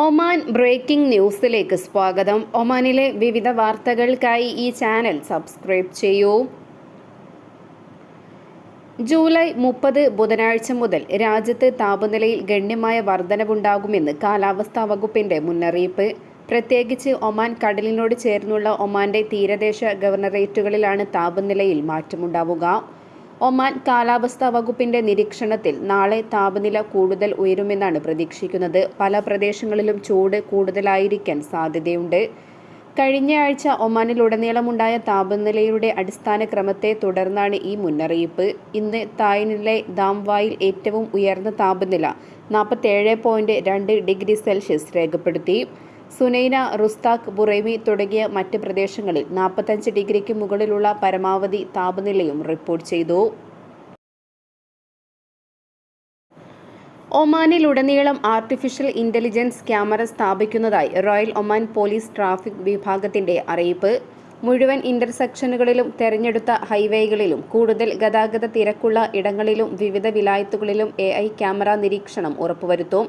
Oman breaking ന്യൂസിലേക്ക് സ്വാഗതം. ഒമാനിലെ വിവിധ വാർത്തകൾക്കായി ഈ ചാനൽ സബ്സ്ക്രൈബ് ചെയ്യൂ. ജൂലൈ മുപ്പത് ബുധനാഴ്ച മുതൽ രാജ്യത്ത് താപനിലയിൽ ഗണ്യമായ വർധനവുണ്ടാകുമെന്ന് കാലാവസ്ഥാ വകുപ്പിന്റെ മുന്നറിയിപ്പ്. പ്രത്യേകിച്ച് ഒമാൻ കടലിനോട് ചേർന്നുള്ള ഒമാന്റെ തീരദേശ ഗവർണറേറ്റുകളിലാണ് താപനിലയിൽ മാറ്റമുണ്ടാവുക. ഒമാൻ കാലാവസ്ഥാ വകുപ്പിന്റെ നിരീക്ഷണത്തിൽ നാളെ താപനില കൂടുതൽ ഉയരുമെന്നാണ് പ്രതീക്ഷിക്കുന്നത്. പല പ്രദേശങ്ങളിലും ചൂട് കൂടുതലായിരിക്കാൻ സാധ്യതയുണ്ട്. കഴിഞ്ഞയാഴ്ച ഒമാനിലുടനീളമുണ്ടായ താപനിലയുടെ അടിസ്ഥാന ക്രമത്തെ തുടർന്നാണ് ഈ മുന്നറിയിപ്പ്. ഇന്ന് തായ്നിലെ ദാംവായിൽ ഏറ്റവും ഉയർന്ന താപനില നാൽപ്പത്തേഴ് ഡിഗ്രി സെൽഷ്യസ് രേഖപ്പെടുത്തി. സുനൈന റുസ്താഖ് ബുറൈമി തുടങ്ങിയ മറ്റ് പ്രദേശങ്ങളിൽ നാൽപ്പത്തഞ്ച് ഡിഗ്രിക്ക് മുകളിലുള്ള പരമാവധി താപനിലയും റിപ്പോർട്ട് ചെയ്തു. ഒമാനിൽ ഉടനീളം ആർട്ടിഫിഷ്യൽ ഇന്റലിജൻസ് ക്യാമറ സ്ഥാപിക്കുന്നതായി റോയൽ ഒമാൻ പോലീസ് ട്രാഫിക് വിഭാഗത്തിന്റെ അറിയിപ്പ്. മുഴുവൻ ഇന്റർസെക്ഷനുകളിലും തെരഞ്ഞെടുത്ത ഹൈവേകളിലും കൂടുതൽ ഗതാഗത തിരക്കുള്ള ഇടങ്ങളിലും വിവിധ വിലായത്തുകളിലും എ ക്യാമറ നിരീക്ഷണം ഉറപ്പുവരുത്തും.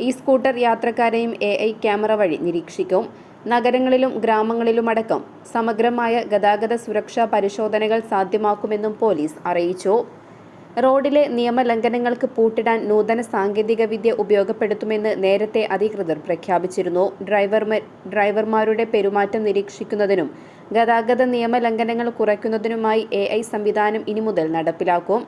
ഈ സ്കൂട്ടർ യാത്രക്കാരെയും എ ഐ ക്യാമറ വഴി നിരീക്ഷിക്കും. നഗരങ്ങളിലും ഗ്രാമങ്ങളിലുമടക്കം സമഗ്രമായ ഗതാഗത സുരക്ഷാ പരിശോധനകൾ സാധ്യമാക്കുമെന്നും പോലീസ് അറിയിച്ചു. റോഡിലെ നിയമലംഘനങ്ങൾക്ക് പൂട്ടിടാൻ നൂതന സാങ്കേതികവിദ്യ ഉപയോഗപ്പെടുത്തുമെന്ന് നേരത്തെ അധികൃതർ പ്രഖ്യാപിച്ചിരുന്നു. ഡ്രൈവർമാർ ഡ്രൈവർമാരുടെ പെരുമാറ്റം നിരീക്ഷിക്കുന്നതിനും ഗതാഗത നിയമലംഘനങ്ങൾ കുറയ്ക്കുന്നതിനുമായി എ ഐ സംവിധാനം ഇനി മുതൽ നടപ്പിലാക്കും.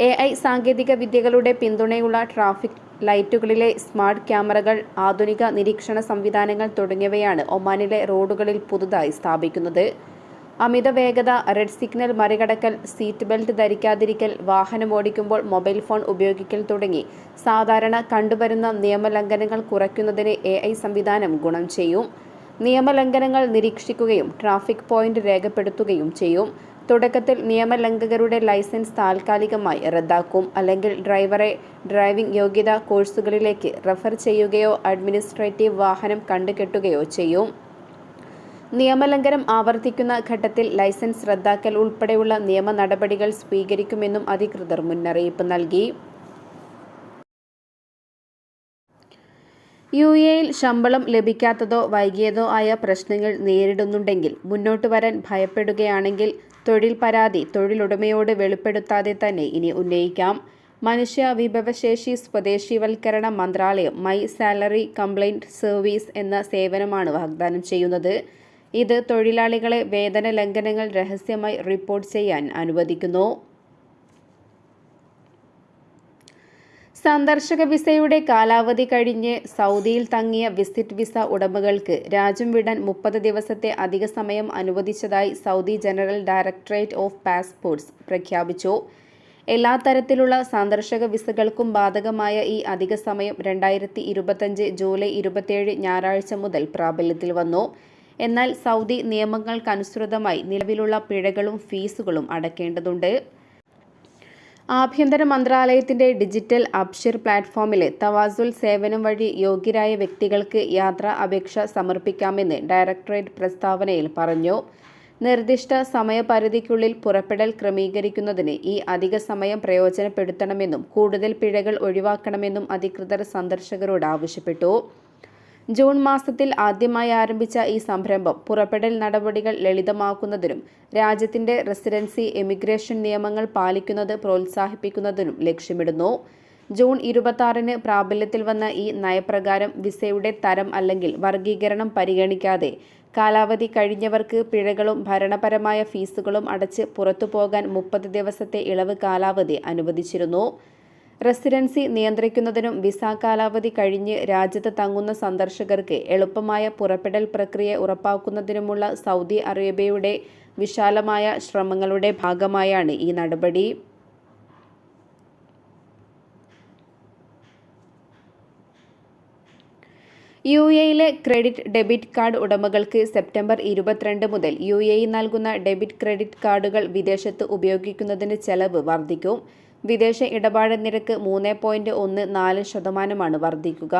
എ ഐ സാങ്കേതിക വിദ്യകളുടെ പിന്തുണയുള്ള ട്രാഫിക് ലൈറ്റുകളിലെ സ്മാർട്ട് ക്യാമറകൾ ആധുനിക നിരീക്ഷണ സംവിധാനങ്ങൾ തുടങ്ങിയവയാണ് ഒമാനിലെ റോഡുകളിൽ പുതുതായി സ്ഥാപിക്കുന്നത്. അമിത വേഗത റെഡ് സിഗ്നൽ മറികടക്കൽ സീറ്റ് ബെൽറ്റ് ധരിക്കാതിരിക്കൽ വാഹനം ഓടിക്കുമ്പോൾ മൊബൈൽ ഫോൺ ഉപയോഗിക്കൽ തുടങ്ങി സാധാരണ കണ്ടുവരുന്ന നിയമലംഘനങ്ങൾ കുറയ്ക്കുന്നതിന് എ സംവിധാനം ഗുണം ചെയ്യും. നിയമലംഘനങ്ങൾ നിരീക്ഷിക്കുകയും ട്രാഫിക് പോയിന്റ് രേഖപ്പെടുത്തുകയും ചെയ്യും. തുടക്കത്തിൽ നിയമലംഘകരുടെ ലൈസൻസ് താൽക്കാലികമായി റദ്ദാക്കും. അല്ലെങ്കിൽ ഡ്രൈവറെ ഡ്രൈവിംഗ് യോഗ്യതാ കോഴ്സുകളിലേക്ക് റഫർ ചെയ്യുകയോ അഡ്മിനിസ്ട്രേറ്റീവ് വാഹനം കണ്ടുകെട്ടുകയോ ചെയ്യും. നിയമലംഘനം ആവർത്തിക്കുന്ന ഘട്ടത്തിൽ ലൈസൻസ് റദ്ദാക്കൽ ഉൾപ്പെടെയുള്ള നിയമ നടപടികൾ സ്വീകരിക്കുമെന്നും അധികൃതർ മുന്നറിയിപ്പ് നൽകി. യു എയിൽ ശമ്പളം ലഭിക്കാത്തതോ വൈകിയതോ ആയ പ്രശ്നങ്ങൾ നേരിടുന്നുണ്ടെങ്കിൽ മുന്നോട്ട് വരാൻ ഭയപ്പെടുകയാണെങ്കിൽ തൊഴിൽ പരാതി തൊഴിലുടമയോട് വെളിപ്പെടുത്താതെ തന്നെ ഇനി ഉന്നയിക്കാം. മനുഷ്യ വിഭവശേഷി സ്വദേശീവൽക്കരണ മന്ത്രാലയം മൈ സാലറി കംപ്ലൈന്റ് സർവീസ് എന്ന സേവനമാണ് വാഗ്ദാനം ചെയ്യുന്നത്. ഇത് തൊഴിലാളികളെ വേതന ലംഘനങ്ങൾ രഹസ്യമായി റിപ്പോർട്ട് ചെയ്യാൻ അനുവദിക്കുന്നു. സന്ദർശക വിസയുടെ കാലാവധി കഴിഞ്ഞ് സൗദിയിൽ തങ്ങിയ വിസിറ്റ് വിസ ഉടമകൾക്ക് രാജ്യം വിടാൻ മുപ്പത് ദിവസത്തെ അധിക സമയം അനുവദിച്ചതായി Saudi general directorate of passports പ്രഖ്യാപിച്ചു. എല്ലാ തരത്തിലുള്ള സന്ദർശക വിസകൾക്കും ബാധകമായ ഈ അധിക സമയം രണ്ടായിരത്തി ഇരുപത്തഞ്ച് ജൂലൈ ഇരുപത്തിയേഴ് ഞായറാഴ്ച മുതൽ പ്രാബല്യത്തിൽ വന്നു. എന്നാൽ സൗദി നിയമങ്ങൾക്കനുസൃതമായി നിലവിലുള്ള പിഴകളും ഫീസുകളും അടയ്ക്കേണ്ടതുണ്ട് ആഭ്യന്തര മന്ത്രാലയത്തിന്റെ ഡിജിറ്റൽ അബ്ഷിർ പ്ലാറ്റ്ഫോമിലെ തവാസുൽ സേവനം വഴി യോഗ്യരായ വ്യക്തികൾക്ക് യാത്രാ അപേക്ഷ സമർപ്പിക്കാമെന്ന് ഡയറക്ടറേറ്റ് പ്രസ്താവനയിൽ പറഞ്ഞു. നിർദ്ദിഷ്ട സമയപരിധിക്കുള്ളിൽ പുറപ്പെടൽ ക്രമീകരിക്കുന്നതിന് ഈ അധിക സമയം പ്രയോജനപ്പെടുത്തണമെന്നും കൂടുതൽ പിഴകൾ ഒഴിവാക്കണമെന്നും അധികൃതർ സന്ദർശകരോട് ആവശ്യപ്പെട്ടു. ജൂൺ മാസത്തിൽ ആദ്യമായി ആരംഭിച്ച ഈ സംരംഭം പുറപ്പെടൽ നടപടികൾ ലളിതമാക്കുന്നതിനും രാജ്യത്തിന്റെ റെസിഡൻസി എമിഗ്രേഷൻ നിയമങ്ങൾ പാലിക്കുന്നത് പ്രോത്സാഹിപ്പിക്കുന്നതിനും ലക്ഷ്യമിടുന്നു. ജൂൺ ഇരുപത്തി പ്രാബല്യത്തിൽ വന്ന ഈ നയപ്രകാരം വിസയുടെ തരം അല്ലെങ്കിൽ വർഗീകരണം പരിഗണിക്കാതെ കാലാവധി കഴിഞ്ഞവർക്ക് പിഴകളും ഭരണപരമായ ഫീസുകളും അടച്ച് പുറത്തുപോകാൻ മുപ്പത് ദിവസത്തെ ഇളവ് കാലാവധി അനുവദിച്ചിരുന്നു. റെസിഡൻസി നിയന്ത്രിക്കുന്നതിനും വിസ കാലാവധി കഴിഞ്ഞ് രാജ്യത്ത് തങ്ങുന്ന സന്ദർശകർക്ക് എളുപ്പമായ പുറപ്പെടൽ പ്രക്രിയ ഉറപ്പാക്കുന്നതിനുമുള്ള സൗദി അറേബ്യയുടെ വിശാലമായ ശ്രമങ്ങളുടെ ഭാഗമായാണ് ഈ നടപടി. യു എയിലെ ക്രെഡിറ്റ് ഡെബിറ്റ് കാർഡ് ഉടമകൾക്ക് സെപ്റ്റംബർ ഇരുപത്തിരണ്ട് മുതൽ യു എ നൽകുന്ന ഡെബിറ്റ് ക്രെഡിറ്റ് കാർഡുകൾ വിദേശത്ത് ഉപയോഗിക്കുന്നതിന് ചെലവ് വർദ്ധിക്കും. വിദേശ ഇടപാട് നിരക്ക് മൂന്ന് പോയിന്റ് ഒന്ന് നാല് ശതമാനമാണ് വർദ്ധിക്കുക.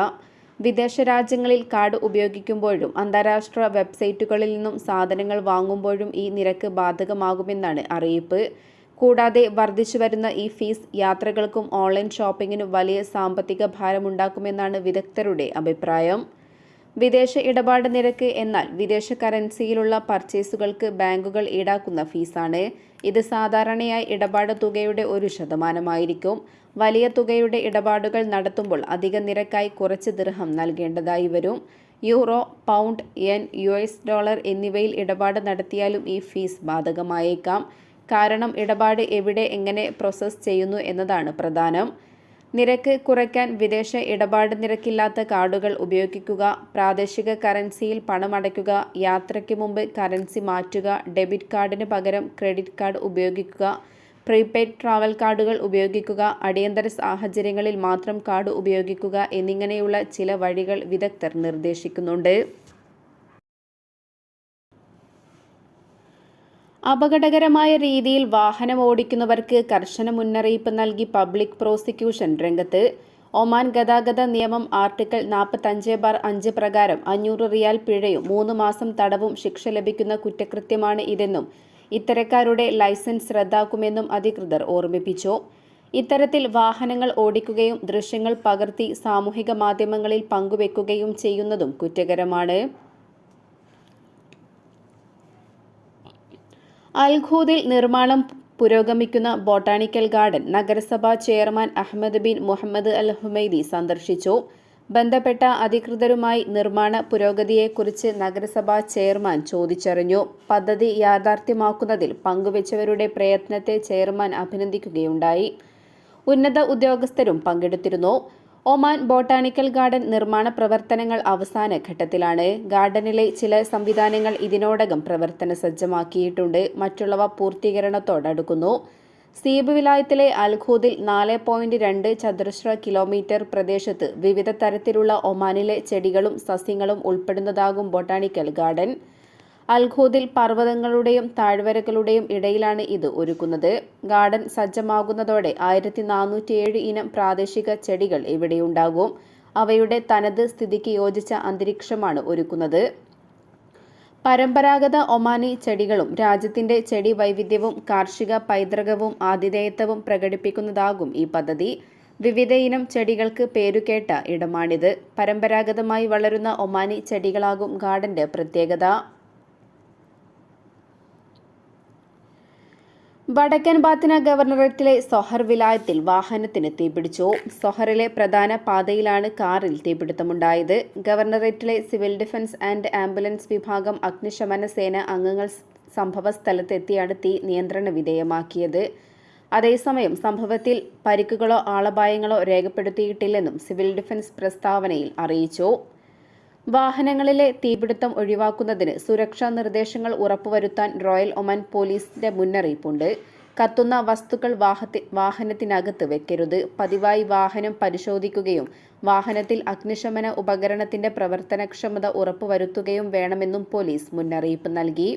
വിദേശ രാജ്യങ്ങളിൽ കാർഡ് ഉപയോഗിക്കുമ്പോഴും അന്താരാഷ്ട്ര വെബ്സൈറ്റുകളിൽ നിന്നും സാധനങ്ങൾ വാങ്ങുമ്പോഴും ഈ നിരക്ക് ബാധകമാകുമെന്നാണ് അറിയിപ്പ്. കൂടാതെ വർദ്ധിച്ചു വരുന്ന ഈ ഫീസ് യാത്രകൾക്കും ഓൺലൈൻ ഷോപ്പിങ്ങിനും വലിയ സാമ്പത്തിക ഭാരമുണ്ടാക്കുമെന്നാണ് വിദഗ്ധരുടെ അഭിപ്രായം. വിദേശ ഇടപാട് നിരക്ക് എന്നാൽ വിദേശ കറൻസിയിലുള്ള പർച്ചേസുകൾക്ക് ബാങ്കുകൾ ഈടാക്കുന്ന ഫീസാണ്. ഇത് സാധാരണയായി ഇടപാട് തുകയുടെ ഒരു ശതമാനമായിരിക്കും. വലിയ തുകയുടെ ഇടപാടുകൾ നടത്തുമ്പോൾ അധിക നിരക്കായി കുറച്ച് ദൃഹം നൽകേണ്ടതായി വരും. Euro pound N U S dollar എന്നിവയിൽ ഇടപാട് നടത്തിയാലും ഈ ഫീസ് ബാധകമായേക്കാം. കാരണം ഇടപാട് എവിടെ എങ്ങനെ പ്രോസസ്സ് ചെയ്യുന്നു എന്നതാണ് പ്രധാനം. നിരക്ക് കുറയ്ക്കാൻ വിദേശ ഇടപാട് നിരക്കില്ലാത്ത കാർഡുകൾ ഉപയോഗിക്കുക പ്രാദേശിക കറൻസിയിൽ പണമടയ്ക്കുക യാത്രയ്ക്ക് മുമ്പ് കറൻസി മാറ്റുക ഡെബിറ്റ് കാർഡിന് പകരം ക്രെഡിറ്റ് കാർഡ് ഉപയോഗിക്കുക പ്രീപെയ്ഡ് ട്രാവൽ കാർഡുകൾ ഉപയോഗിക്കുക അടിയന്തര സാഹചര്യങ്ങളിൽ മാത്രം കാർഡ് ഉപയോഗിക്കുക എന്നിങ്ങനെയുള്ള ചില വഴികൾ വിദഗ്ധർ നിർദ്ദേശിക്കുന്നുണ്ട്. അപകടകരമായ രീതിയിൽ വാഹനം ഓടിക്കുന്നവർക്ക് കർശന മുന്നറിയിപ്പ് നൽകി പബ്ലിക് പ്രോസിക്യൂഷൻ രംഗത്ത്. ഒമാൻ ഗതാഗത നിയമം ആർട്ടിക്കിൾ നാൽപ്പത്തഞ്ച് ബാർ അഞ്ച് പ്രകാരം അഞ്ഞൂറ് റിയാൽ പിഴയും മൂന്ന് മാസം തടവും ശിക്ഷ ലഭിക്കുന്ന കുറ്റകൃത്യമാണ് ഇതെന്നും ഇത്തരക്കാരുടെ ലൈസൻസ് റദ്ദാക്കുമെന്നും അധികൃതർ ഓർമ്മിപ്പിച്ചു. ഇത്തരത്തിൽ വാഹനങ്ങൾ ഓടിക്കുകയും ദൃശ്യങ്ങൾ പകർത്തി സാമൂഹിക മാധ്യമങ്ങളിൽ പങ്കുവെക്കുകയും ചെയ്യുന്നതും കുറ്റകരമാണ്. അൽഖൂദിൽ നിർമ്മാണം പുരോഗമിക്കുന്ന ബൊട്ടാണിക്കൽ ഗാർഡൻ നഗരസഭാ chairman Ahmed bin Mohammed Al Humaidi സന്ദർശിച്ചു. ബന്ധപ്പെട്ട അധികൃതരുമായി നിർമ്മാണ പുരോഗതിയെക്കുറിച്ച് നഗരസഭാ ചെയർമാൻ ചോദിച്ചറിഞ്ഞു. പദ്ധതി യാഥാർത്ഥ്യമാക്കുന്നതിൽ പങ്കുവച്ചവരുടെ പ്രയത്നത്തെ ചെയർമാൻ അഭിനന്ദിക്കുകയുണ്ടായി. ഉന്നത ഉദ്യോഗസ്ഥരും പങ്കെടുത്തിരുന്നു. ഒമാൻ ബോട്ടാണിക്കൽ ഗാർഡൻ നിർമ്മാണ പ്രവർത്തനങ്ങൾ അവസാന ഘട്ടത്തിലാണ്. ഗാർഡനിലെ ചില സംവിധാനങ്ങൾ ഇതിനോടകം പ്രവർത്തന സജ്ജമാക്കിയിട്ടുണ്ട്. മറ്റുള്ളവ പൂർത്തീകരണത്തോടടുക്കുന്നു. സീബ് വിലായത്തിലെ അൽഖൂദിൽ നാല് പോയിന്റ് രണ്ട് ചതുരശ്ര കിലോമീറ്റർ പ്രദേശത്ത് വിവിധ തരത്തിലുള്ള ഒമാനിലെ ചെടികളും സസ്യങ്ങളും ഉൾപ്പെടുന്നതാകും ബൊട്ടാണിക്കൽ ഗാർഡൻ. അൽഖൂദിൽ പർവതങ്ങളുടെയും താഴ്വരകളുടെയും ഇടയിലാണ് ഇത് ഒരുക്കുന്നത്. ഗാർഡൻ സജ്ജമാകുന്നതോടെ ആയിരത്തി നാനൂറ്റിയേഴ് ഇനം പ്രാദേശിക ചെടികൾ ഇവിടെയുണ്ടാകും. അവയുടെ തനത് സ്ഥിതിക്ക് യോജിച്ച അന്തരീക്ഷമാണ് ഒരുക്കുന്നത്. പരമ്പരാഗത ഒമാനി ചെടികളും രാജ്യത്തിന്റെ ചെടി വൈവിധ്യവും കാർഷിക പൈതൃകവും ആതിഥേയത്വവും പ്രകടിപ്പിക്കുന്നതാകും ഈ പദ്ധതി. വിവിധയിനം ചെടികൾക്ക് പേരുകേട്ട ഇടമാണിത്. പരമ്പരാഗതമായി വളരുന്ന ഒമാനി ചെടികളാകും ഗാർഡന്റെ പ്രത്യേകത. വടക്കൻ ബാത്തിന ഗവർണറേറ്റിലെ സൊഹർ വിലായത്തിൽ വാഹനത്തിന് തീപിടിച്ചു. സൊഹറിലെ പ്രധാന പാതയിലാണ് കാറിൽ തീപിടുത്തമുണ്ടായത്. ഗവർണറേറ്റിലെ സിവിൽ ഡിഫൻസ് ആൻഡ് ആംബുലൻസ് വിഭാഗം അഗ്നിശമന സേന അംഗങ്ങൾ സംഭവ സ്ഥലത്തെത്തിയാണ് തീ നിയന്ത്രണ വിധേയമാക്കിയത്. അതേസമയം സംഭവത്തിൽ പരിക്കുകളോ ആളപായങ്ങളോ രേഖപ്പെടുത്തിയിട്ടില്ലെന്നും സിവിൽ ഡിഫൻസ് പ്രസ്താവനയിൽ അറിയിച്ചു. വാഹനങ്ങളിലെ തീപിടുത്തം ഒഴിവാക്കുന്നതിന് സുരക്ഷാ നിർദ്ദേശങ്ങൾ ഉറപ്പുവരുത്താൻ റോയൽ ഒമാൻ പോലീസിന്റെ മുന്നറിയിപ്പുണ്ട്. കത്തുന്ന വസ്തുക്കൾ വാഹത്തി വാഹനത്തിനകത്ത് വെക്കരുത്. പതിവായി വാഹനം പരിശോധിക്കുകയും വാഹനത്തിൽ അഗ്നിശമന ഉപകരണത്തിന്റെ പ്രവർത്തനക്ഷമത ഉറപ്പുവരുത്തുകയും വേണമെന്നും പോലീസ് മുന്നറിയിപ്പ് നൽകി.